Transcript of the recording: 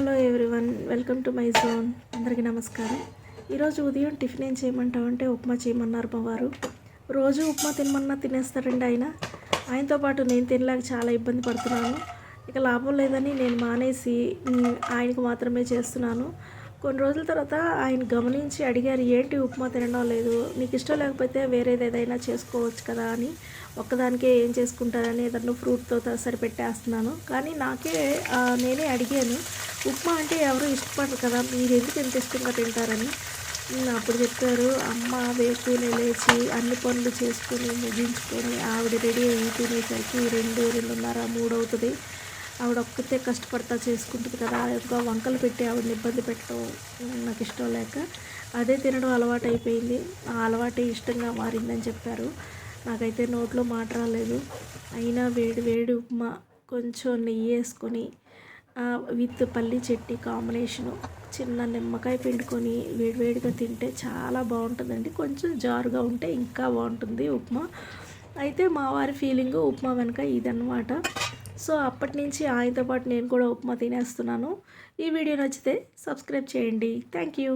Hello everyone welcome to my zone. అందరికీ నమస్కారం. ఈరోజు ఉదయం టిఫిన్ ఏం చేయమంటామంటే ఉప్మా చేయమన్నారు మా వారు. రోజు ఉప్మా తినమన్నా తినేస్తారండి ఆయన. ఆయనతో పాటు నేను తినలేక చాలా ఇబ్బంది పడుతున్నాను. ఇక లాభం లేదని నేను మానేసి ఆయనకు మాత్రమే చేస్తున్నాను. కొన్ని రోజుల తర్వాత ఆయన గమనించి అడిగారు ఏంటి ఉప్మా తినడం లేదు? నీకు ఇష్టం లేకపోతే వేరేది ఏదైనా చేసుకోవచ్చు కదా అని. ఒక్కదానికే ఏం చేసుకుంటారని ఏదన్నా ఫ్రూట్తో సరిపెట్టేస్తున్నాను. కానీ నాకే నేనే అడిగాను. ఉప్మా అంటే ఎవరు ఇష్టపడరు కదా. మీరు ఎందుకు ఎంత ఇష్టంగా తింటారని. అప్పుడు చెప్పారు అమ్మ వేకునే లేచి అన్ని పనులు చేసుకుని ముగించుకొని ఆవిడ రెడీ అయ్యి తినేసరికి రెండు రెండున్నర మూడు అవుతుంది ఆవిడ ఒక్కతే కష్టపడతా చేసుకుంటుంది కదా. ఇంకా వంకలు పెట్టి ఆవిడని ఇబ్బంది పెట్టడం నాకు ఇష్టం లేక అదే తినడం అలవాటు అయిపోయింది. ఆ అలవాటే ఇష్టంగా మారిందని చెప్పారు. నాకైతే నోట్లో మాట రాలేదు. అయినా వేడి వేడి ఉప్మా కొంచెం నెయ్యి వేసుకొని విత్ పల్లి చెట్టి కాంబినేషను. చిన్న నిమ్మకాయ పిండుకొని వేడివేడిగా తింటే చాలా బాగుంటుందండి. కొంచెం జారుగా ఉంటే ఇంకా బాగుంటుంది ఉప్మా. అయితే మా వారి ఫీలింగ్ ఉప్మా వెనక ఇదన్నమాట. సో అప్పటి నుంచి ఆయనతో పాటు నేను కూడా ఉప్మా తినేస్తున్నాను. ఈ వీడియో నచ్చితే సబ్స్క్రైబ్ చేయండి. Thank you.